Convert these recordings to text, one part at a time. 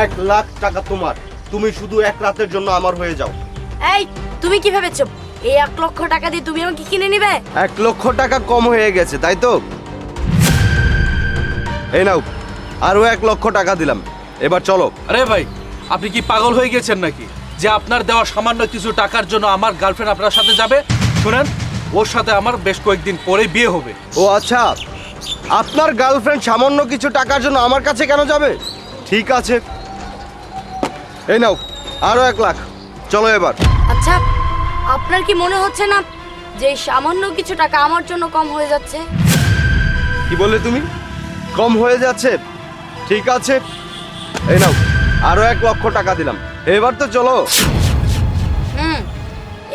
এক লাখ টাকা তোমার। তুমি শুধু এক রাতের জন্য আমার হয়ে যাও। এই তুমি কি ভেবেছো? এই এক লক্ষ টাকা দিয়ে তুমি আমাকে কিনে নিবে? এক লক্ষ টাকা কম হয়ে গেছে তাই তো? এই নাও আরও এক লক্ষ টাকা দিলাম। এবার চলো। আরে ভাই আপনি কি পাগল হয়ে গেছেন নাকি? যে আপনার দেওয়া সামান্য কিছু টাকার জন্য আমার গার্লফ্রেন্ড আপনার সাথে যাবে? শুনেন ওর সাথে আমার বেশ কয়েকদিন পরে বিয়ে হবে। ও আচ্ছা আপনার গার্লফ্রেন্ড সামান্য কিছু টাকার জন্য আমার কাছে কেন যাবে? ঠিক আছে এই নাও আরও এক লাখ। চলো এবার। আচ্ছা আপনার কি মনে হচ্ছে না যে এই সামান্য কিছু টাকা আমার জন্য কম হয়ে যাচ্ছে? কি বললে তুমি? কম হয়ে যাচ্ছে? ঠিক আছে। এই নাও আরও এক লক্ষ টাকা দিলাম। এবার তো চলো। হুম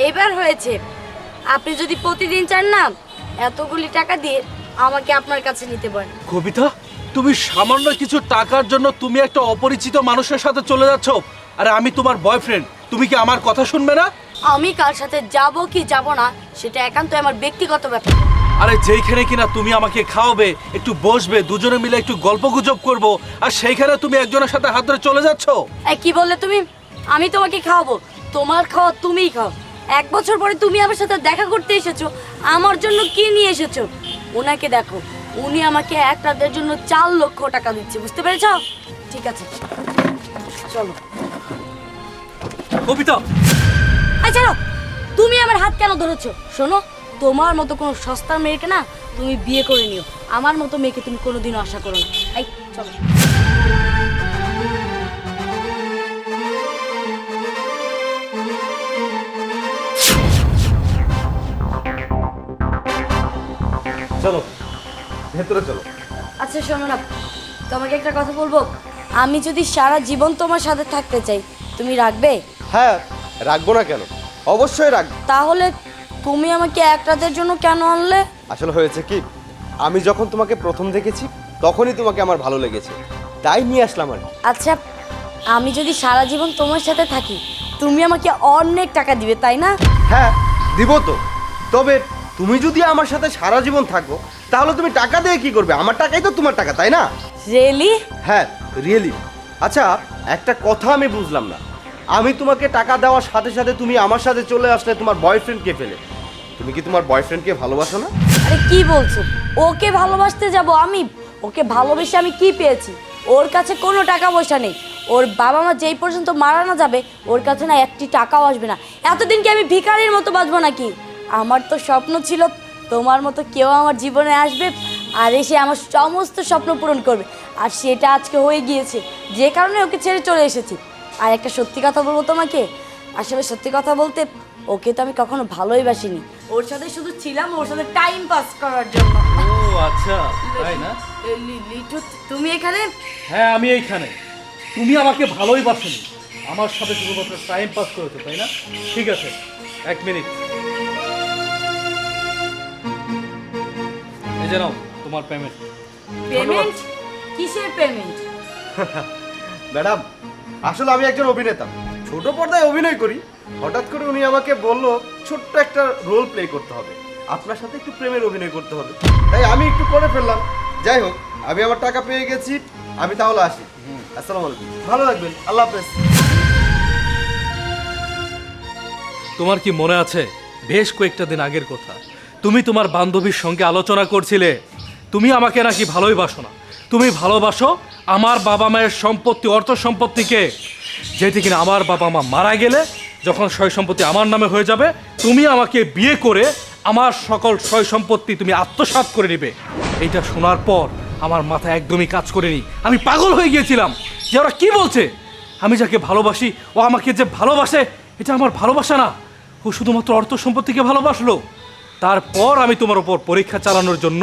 এইবার হয়েছে। আপনি যদি প্রতিদিন চান না এতগুলি টাকা দিয়ে আমাকে আপনার কাছে নিতে পারেন। কবিতা তুমি সামান্য কিছু টাকার জন্য তুমি একটা অপরিচিত মানুষের সাথে চলে যাচ্ছ? আরে আমি তোমার বয়ফ্রেন্ড তুমি কি আমার কথা শুনবে না? আমি কার সাথে যাব কি যাব না সেটা একান্ত আমার ব্যক্তিগত ব্যাপার। আরে যেইখানে কিনা তুমি আমাকে খাওয়াবে একটু বসবে দুজনে মিলে একটু গল্প গুজব করব আর সেইখানে তুমি একজনের সাথে হাত ধরে চলে যাচ্ছ? এই কি বললে তুমি? আমি তোমাকে খাওয়াবো তোমার খাওয়া তুমিই খাও। এক বছর পরে তুমি আমার সাথে দেখা করতে এসেছ আমার জন্য কি নিয়ে এসেছ? ওনাকে দেখো উনি আমাকে এক রাতের জন্য চার লক্ষ টাকা দিচ্ছে বুঝতে পেরেছ? ঠিক আছে চলো। কবিতা। চলো তুমি আমার হাত কেন ধরেছো? শোনো তোমার মতো কোনো সস্তার মেয়েকে না তুমি বিয়ে করে নিও। আমার মতো মেয়েকে তুমি কোনোদিনও আশা করো না। এই চলো। চলো ভেতরে চলো। আচ্ছা শোনো না তোমাকে একটা কথা বলব? আমি যদি সারা জীবন তোমার সাথে থাকতে চাই তুমি রাখবে? হ্যাঁ রাখব না কেন? অবশ্যই রাখব। তাহলে তুমি আমাকে এক রাতের জন্য কেন আনলে? আসলে হয়েছে কি আমি যখন তোমাকে প্রথম দেখেছি তখনই তোমাকে আমার ভালো লেগেছে। তাই নিয়ে আসলাম আর কি। আচ্ছা আমি যদি সারা জীবন তোমার সাথে থাকি তুমি আমাকে অনেক টাকা দিবে তাই না? হ্যাঁ দিব তো। তবে তুমি যদি আমার সাথে সারা জীবন থাকো তাহলে তুমি টাকা দিয়ে কি করবে? আমার টাকাই তো তোমার টাকা তাই না? রিয়েলি হ্যাঁ রিয়েলি আচ্ছা একটা কথা আমি বুঝলাম না। আমি তোমাকে টাকা দেওয়ার সাথে সাথে তুমি আমার সাথে চলে আসলে তোমার বয়ফ্রেন্ডকে ফেলে তুমি কি তোমার বয়ফ্রেন্ডকে ভালোবাসো না? আরে কি বলছো? ওকে ভালোবাসতে যাব আমি? ওকে ভালোবেসে আমি কি পেয়েছি? ওর কাছে কোনো টাকা পয়সা নেই। ওর বাবা মা যেই পর্যন্ত মারা না যাবে, ওর কাছে না একটি টাকাও আসবে না। এতদিন কি আমি ভিখারির মতো বাঁচবো নাকি? আমার তো স্বপ্ন ছিল তোমার মতো কেউ আমার জীবনে আসবে আর এসে আমার সমস্ত স্বপ্ন পূরণ করবে। আর সেটা আজকে হয়ে গিয়েছে। যে কারণে ওকে ছেড়ে চলে এসেছি। আর একটা সত্যি কথা বলব তোমাকে? আসলে সত্যি কথা বলতে ওকে তো আমি কখনো ভালোই বাসিনি। ওর সাথে শুধু ছিলাম ওর সাথে টাইম পাস করার জন্য। ও আচ্ছা। তাই না? লিটু তুমি এখানে? হ্যাঁ আমি এইখানে। তুমি আমাকে ভালোই বাসনি। আমার সাথে শুধুমাত্র টাইম পাস করেছ তাই না? ঠিক আছে এক মিনিট এই যে নাও তোমার পেমেন্ট পেমেন্ট কিসের পেমেন্ট ম্যাডাম আসলে আমি একজন অভিনেতা। ছোট পর্দায় অভিনয় করি হঠাৎ করে উনি আমাকে বলল ছোট্ট একটা রোল প্লে করতে হবে। আপনার সাথে একটু প্রেমের অভিনয় করতে হবে। তাই আমি একটু করে ফেললাম। যাই হোক আমি আমার টাকা পেয়ে গেছি আমি তাহলে আসি। আসসালামু আলাইকুম। ভালো থাকবেন। আল্লাহ হাফেজ। তোমার কি মনে আছে বেশ কয়েকটা দিন আগের কথা। তুমি তোমার বান্ধবীর সঙ্গে আলোচনা করছিলে। তুমি আমাকে নাকি ভালোই বাসো না। তুমি ভালোবাসো আমার বাবা মায়ের সম্পত্তি, অর্থ সম্পত্তিকে যেটি কিনা আমার বাবা মা মারা গেলে, যখন সয় সম্পত্তি আমার নামে হয়ে যাবে, তুমি আমাকে বিয়ে করে আমার সকল সয় সম্পত্তি তুমি আত্মসাৎ করে নেবে। এইটা শোনার পর আমার মাথা একদমই কাজ করেনি। আমি পাগল হয়ে গিয়েছিলাম যে ওরা কি বলছে? আমি যাকে ভালোবাসি, ও আমাকে যে ভালোবাসে, এটা আমার ভালোবাসা না। ও শুধুমাত্র অর্থ সম্পত্তিকে ভালোবাসলো। তারপর আমি তোমার ওপর পরীক্ষা চালানোর জন্য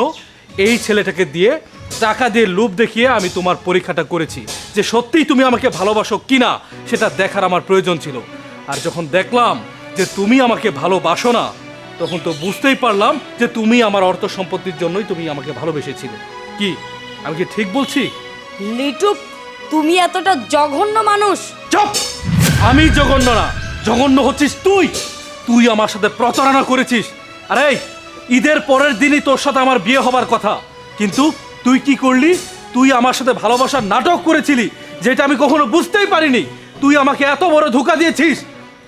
এই ছেলেটাকে দিয়ে টাকা দিয়ে লোভ দেখিয়ে আমি তোমার পরীক্ষাটা করেছি। যে সত্যিই তুমি আমাকে ভালোবাসো কিনা সেটা দেখার আমার প্রয়োজন ছিল। আর যখন দেখলাম যে তুমি আমাকে ভালোবাসো না তখন তো বুঝতেই পারলাম যে তুমি আমার অর্থ সম্পত্তির জন্যই তুমি আমাকে ভালোবেসেছিলে। কি আমি কি ঠিক বলছি? লিটু তুমি এতটা জঘন্য মানুষ। চুপ! আমি জঘন্য না জঘন্য হচ্ছিস তুই। তুই আমার সাথে প্রতারণা করেছিস। আরে ঈদের পরের দিনই তোর সাথে আমার বিয়ে হবার কথা। কিন্তু তুই কি করলি? তুই আমার সাথে ভালোবাসার নাটক করেছিলি, যেটা আমি কখনো বুঝতেই পারিনি। তুই আমাকে এত বড় ধোকা দিয়েছিস।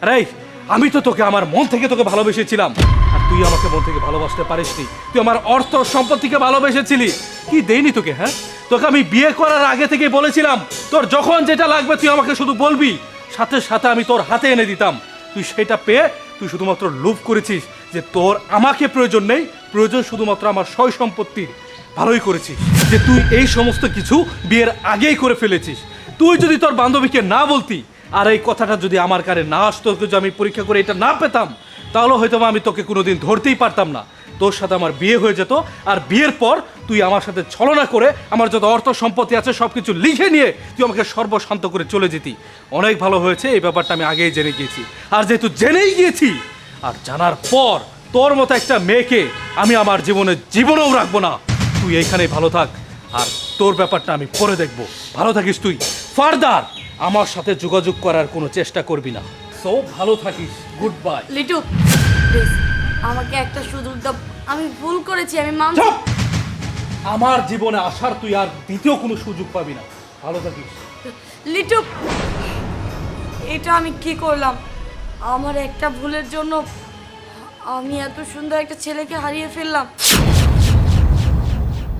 আরে আমি তো তোকে আমার মন থেকে তোকে ভালোবেসেছিলাম। আর তুই আমাকে মন থেকে ভালোবাসতে পারিসনি। তুই আমার অর্থ সম্পত্তিকে ভালোবেসেছিলি। কি দেইনি তোকে হ্যাঁ? তোকে আমি বিয়ে করার আগে থেকে বলেছিলাম, তোর যখন যেটা লাগবে তুই আমাকে শুধু বলবি। সাথে সাথে আমি তোর হাতে এনে দিতাম। তুই সেটা পেয়ে তুই শুধুমাত্র লোভ করেছিস যে তোর আমাকে প্রয়োজন নেই। প্রয়োজন শুধুমাত্র আমার সয় সম্পত্তির ভালোই করেছিস। যে তুই এই সমস্ত কিছু বিয়ের আগেই করে ফেলেছিস। তুই যদি তোর বান্ধবীকে না বলতি, আর এই কথাটা যদি আমার কারে না আসতো যদি আমি পরীক্ষা করে এটা না পেতাম, তাহলে হয়তো আমি তোকে কোনোদিন ধরতেই পারতাম না। তোর সাথে আমার বিয়ে হয়ে যেত, আর বিয়ের পর তুই আমার সাথে ছলনা করে আমার যত অর্থ সম্পত্তি আছে সব কিছু লিখে নিয়ে তুই আমাকে সর্বশান্ত করে চলে যেতি। অনেক ভালো হয়েছে, এই ব্যাপারটা আমি আগেই জেনে গিয়েছি। আর যেহেতু জেনেই গিয়েছি, আর জানার পর তোর মতো একটা মেয়েকে আমি আমার জীবনে জীবনেও রাখব না। তুই এইখানেই ভালো থাক। আর তোর ব্যাপারটা আমি পরে দেখব। ভালো থাকিস তুই। ফার্দার আমার সাথে যোগাযোগ করার কোনো চেষ্টা করবি না। সো ভালো থাকিস। গুড বাই লিটু প্লিজ আমাকে একটা সুযোগ দাও। আমি ভুল করেছি আমি মানছি চুপ! আমার জীবনে আসার তুই আর দ্বিতীয় কোনো সুযোগ পাবি না। ভালো থাকিস। লিটু এটা আমি কি করলাম? আমার একটা ভুলের জন্য আমি এত সুন্দর একটা ছেলেকে হারিয়ে ফেললাম।